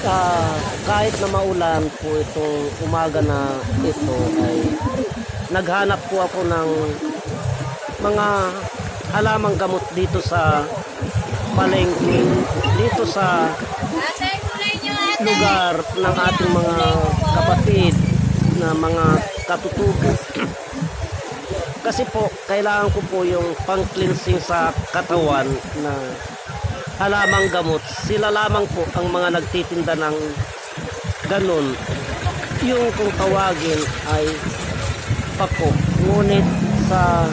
Ah, kahit na maulan po itong umaga na ito ay naghanap po ako ng mga halamang gamot dito sa palengke dito sa lugar ng ating mga kapatid na mga katutubo. Kasi po, kailangan ko po yung pang-cleansing sa katawan na halamang gamot. Sila lamang po ang mga nagtitinda ng ganun. Yung kung tawagin ay pako. Ngunit sa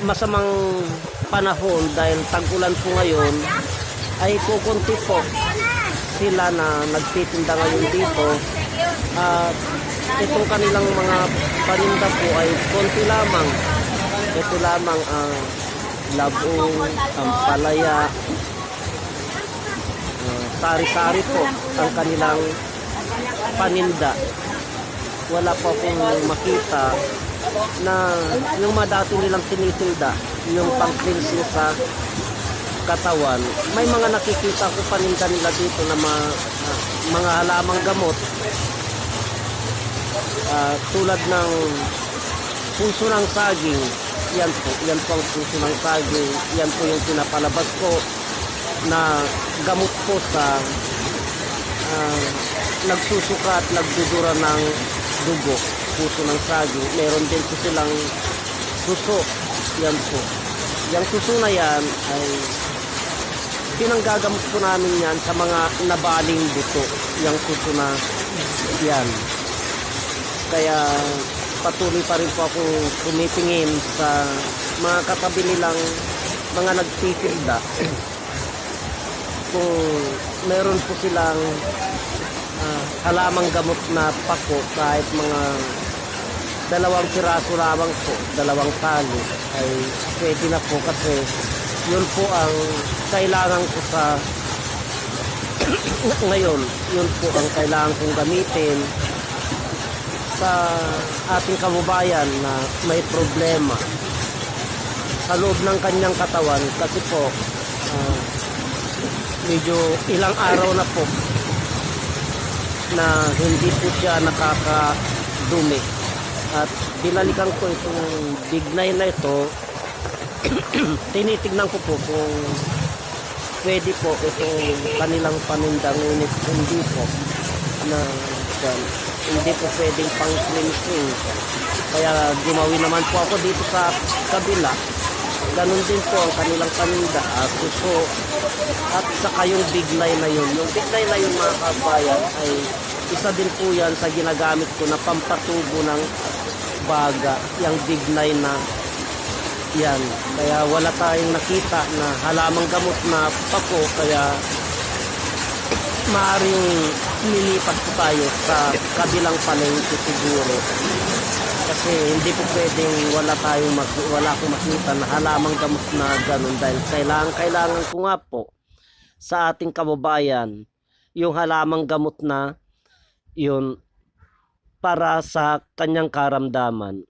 masamang panahon dahil tag-ulan po ngayon ay kukunti po sila na nagtitinda ngayon dito at itong kanilang mga paninda po ay konti lamang ito lamang ang labong, ang palaya ah, sari-sari po ang kanilang paninda wala po akong makita na yung mga dati nilang tinitinda yung pang-cleansing sa katawan. May mga nakikita ko paninda nila dito na mga, ah, mga halamang gamot Ah, tulad ng puso ng saging. Yan po, yan po ang puso ng saging. Yan po yung pinapalabas ko na gamot po sa ah, nagsusuka at nagdudura ng dugo, puso ng saging. Meron din po silang suso. Yan po. Yung suso na yan ay pinanggagamot po namin yan sa mga nabaling buto. Yung suso na yan. Kaya patuloy pa rin po ako tumitingin sa mga katabi nilang mga nagtitinda. Kung meron po silang ah, halamang gamot na pako kahit mga dalawang piraso lamang po, dalawang tali ay pwede na po kasi yun po ang kailangan ko sa ngayon, yun po ang kailangan kong gamitin sa ating kababayan na may problema sa loob ng kanyang katawan kasi po ah, medyo ilang araw na po na hindi po siya nakakadumi. At binalikan ko itong bignay na ito. Tinitignan ko po kung pwede po itong kanilang paninda ngunit hindi po na yan, hindi po pwedeng pang cleansing kaya gumawi naman po ako dito sa kabila ganun din po ang kanilang paninda at suso at saka yung bignay na yun yung bignay na yun mga kabayan ay isa din po yan sa ginagamit ko na pampatubo ng baga yung bignay na yan. Kaya wala tayong nakita na halamang gamot na pako. Kaya maaring nilipat po tayo sa kabilang palengke siguro. Kasi hindi po pwedeng wala tayong mak- wala akong makita na halamang gamot na ganun dahil kailangan kailangan ko nga po sa ating kababayan yung halamang gamot na yun para sa kanyang karamdaman